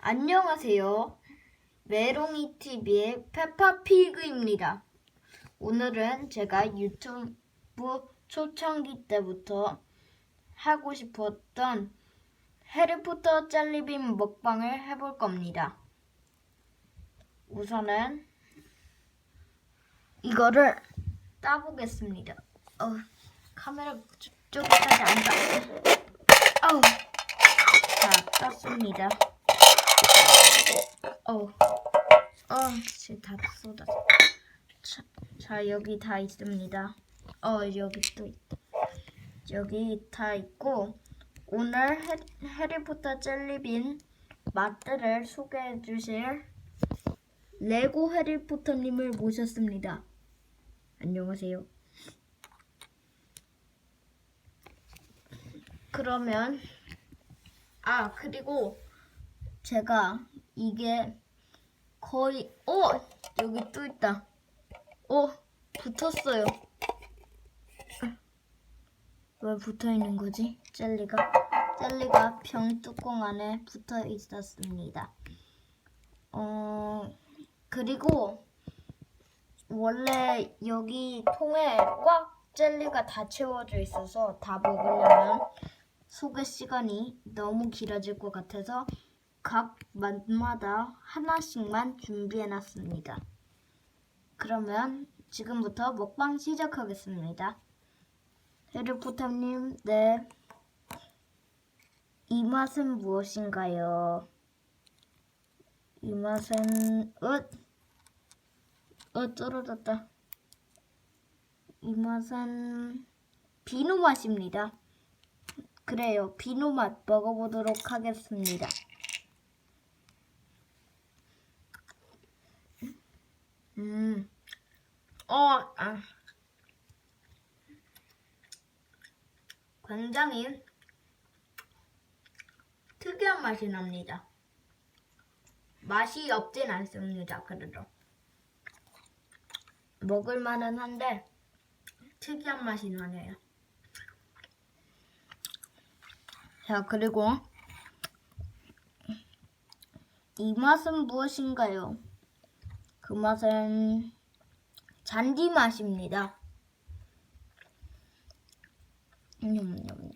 안녕하세요. 메롱이 TV의 페파피그입니다. 오늘은 제가 유튜브 초창기 때부터 하고 싶었던 해리포터 젤리빔 먹방을 해볼 겁니다. 우선은 이거를 따보겠습니다. 어, 카메라 쪽까지 안 닿. 어우, 자, 땄습니다. 어, 어, 지금 다 쏟아져. 자, 자, 여기 다 있습니다. 어, 여기 또 있다. 여기 다 있고, 오늘 해, 해리포터 젤리빈 맛들을 소개해 주실 레고 해리포터님을 모셨습니다. 안녕하세요. 그러면, 아, 그리고 제가 이게 거의 어 여기 또 있다. 어 붙었어요. 왜 붙어 있는 거지? 젤리가 젤리가 병 뚜껑 안에 붙어 있었습니다. 어 그리고 원래 여기 통에 꽉 젤리가 다 채워져 있어서 다 먹으려면 소개 시간이 너무 길어질 것 같아서 각 맛마다 하나씩만 준비해 놨습니다. 그러면 지금부터 먹방 시작하겠습니다. 해리포터님, 네. 이 맛은 무엇인가요? 이 맛은, 엇! 어, 떨어졌다. 이 맛은 비누 맛입니다. 그래요. 비누 맛 먹어보도록 하겠습니다. 음, 어, 아. 굉장히 특이한 맛이 납니다. 맛이 없진 않습니다. 그래도 먹을 만은 한데 특이한 맛이 나네요. 자, 그리고 이 맛은 무엇인가요? 그 맛은 잔디 맛입니다. 냠냠냠.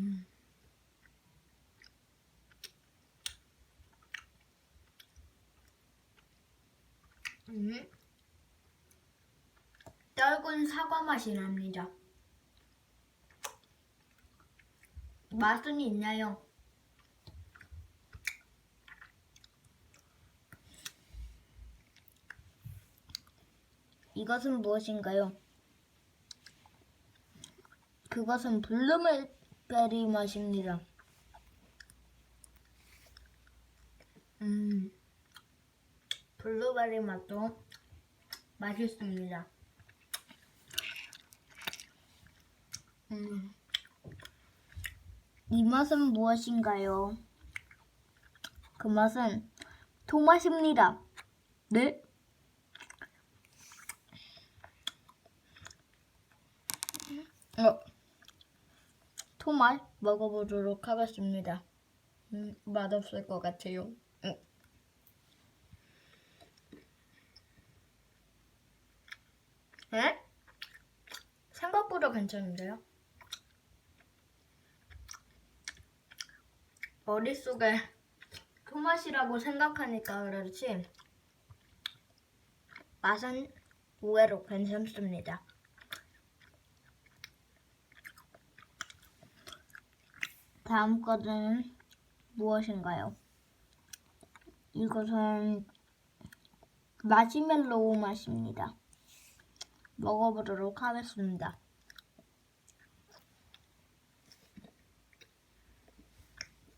음. 음. 떨군 사과 맛이 납니다. 맛은 있나요? 이것은 무엇인가요? 그것은 블루베리 맛입니다. 음, 블루베리 맛도 맛있습니다. 음, 이 맛은 무엇인가요? 그 맛은 토맛입니다. 네? 어, 토맛 먹어보도록 하겠습니다. 음, 맛없을 것 같아요. 음. 에? 생각보다 괜찮은데요? 머릿속에 토맛이라고 생각하니까 그렇지 맛은 의외로 괜찮습니다. 다음 것은 무엇인가요? 이것은 마시멜로우 맛입니다. 먹어보도록 하겠습니다.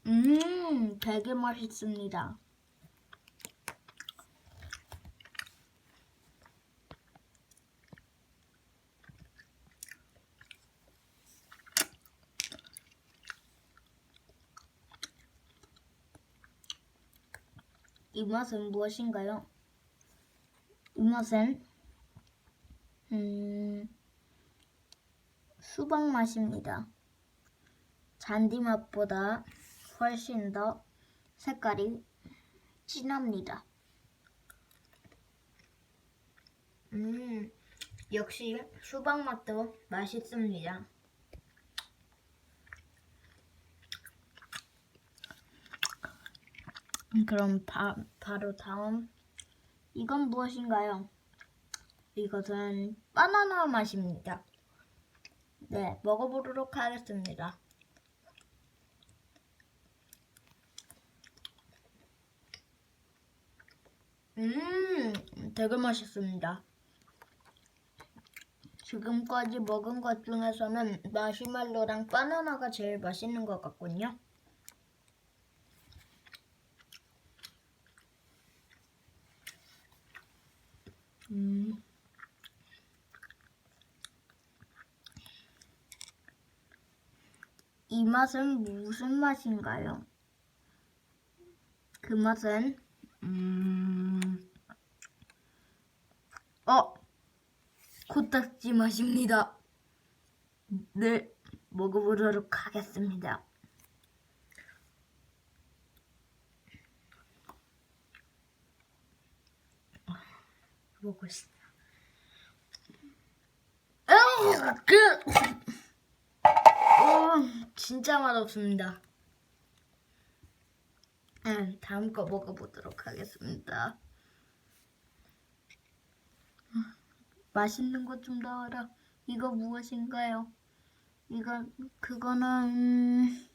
음, 되게 맛있습니다. 이 맛은 무엇인가요? 이 맛은 음, 수박 맛입니다. 잔디 맛보다 훨씬 더 색깔이 진합니다. 음, 역시 수박 맛도 맛있습니다. 그럼 바, 바로 다음 이건 무엇인가요? 이것은 바나나 맛입니다. 네, 먹어보도록 하겠습니다. 음, 되게 맛있습니다. 지금까지 먹은 것 중에서는 마시멜로랑 바나나가 제일 맛있는 것 같군요. 음. 이 맛은 무슨 맛인가요? 그 맛은 음. 어. 코딱지 맛입니다. 네, 먹어보도록 하겠습니다. 먹고 싶다. 으아, 그, 어, 진짜 맛없습니다. 음, 다음 거 먹어보도록 하겠습니다. 맛있는 것 좀 나와라. 이거 무엇인가요? 이거 그거는 음,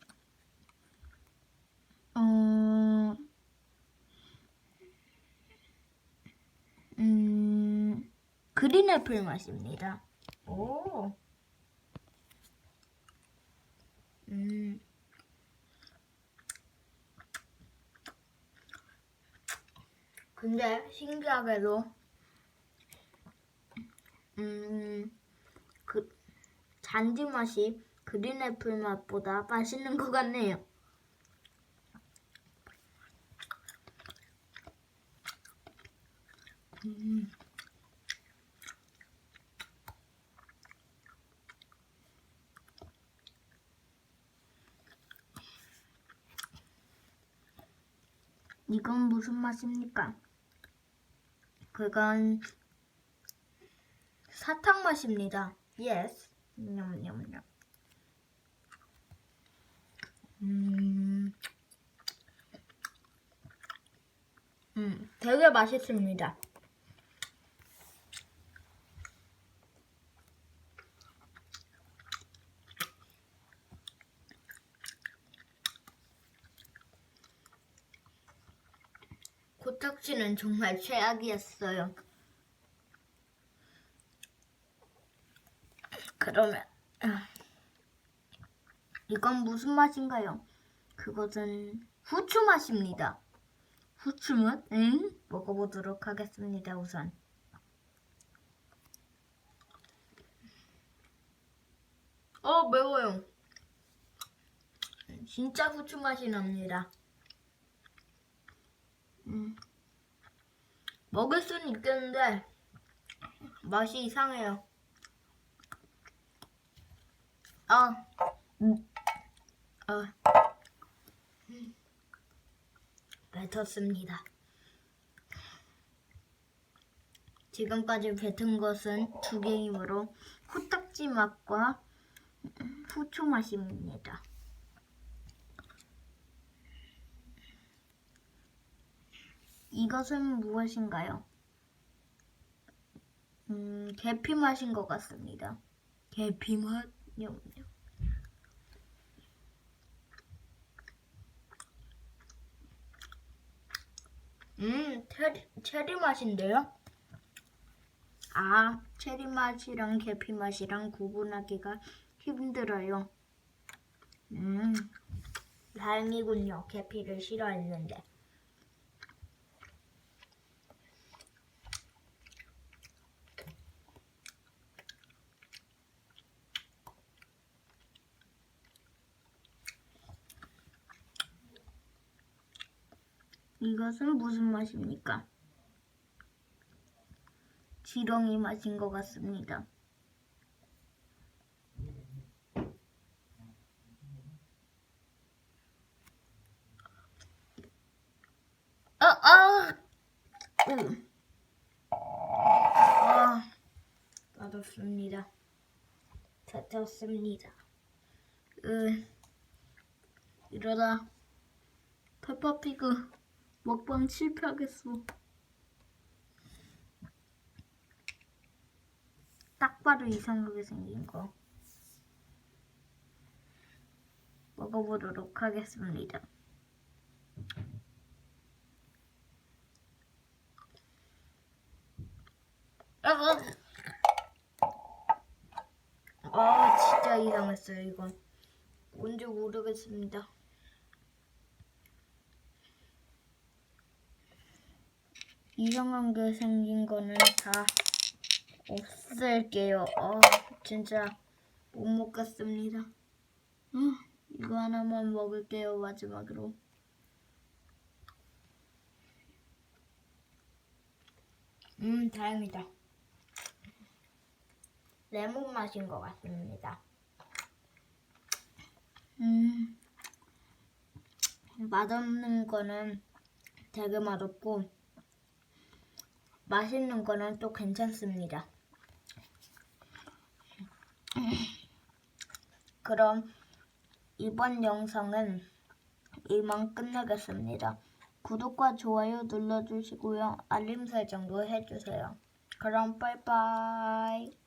어, 음, 그린 애플 맛입니다. 오. 음. 근데 신기하게도 음, 그 잔디 맛이 그린 애플 맛보다 맛있는 것 같네요. 음. 이건 무슨 맛입니까? 그건 사탕 맛입니다. Yes. 냠냠냠. 음. 음, 되게 맛있습니다. 코딱지는 정말 최악이었어요. 그러면 아, 이건 무슨 맛인가요? 그것은 후추 맛입니다. 후추 맛? 응? 먹어보도록 하겠습니다. 우선. 어 매워요. 진짜 후추 맛이 납니다. 음. 먹을 수는 있겠는데 맛이 이상해요. 아, 음, 아, 음. 뱉었습니다. 지금까지 뱉은 것은 두 개이므로 코딱지 맛과 후추 맛입니다. 이것은 무엇인가요? 음, 계피 맛인 것 같습니다. 계피 맛? 냠냠. 음, 체리, 체리 맛인데요? 아, 체리 맛이랑 계피 맛이랑 구분하기가 힘들어요. 음, 다행이군요. 계피를 싫어했는데. 이것은 무슨 맛입니까? 지렁이 맛인 것 같습니다. 아, 아! 음. 아, 맛없습니다. 다쳤습니다. 으, 이러다 페퍼피그 먹방 실패하겠어. 딱 봐도 이상하게 생긴 거. 먹어보도록 하겠습니다. 아 진짜 이상했어요 이건 뭔지 모르겠습니다 이상한 게 생긴 거는 다 없앨게요. 아 진짜 못 먹겠습니다. 음, 이거 하나만 먹을게요 마지막으로. 음 다행이다. 레몬 맛인 것 같습니다. 음, 맛없는 거는 되게 맛없고, 맛있는 거는 또 괜찮습니다. 그럼 이번 영상은 이만 끝내겠습니다. 구독과 좋아요 눌러주시고요. 알림 설정도 해주세요. 그럼 빠이빠이.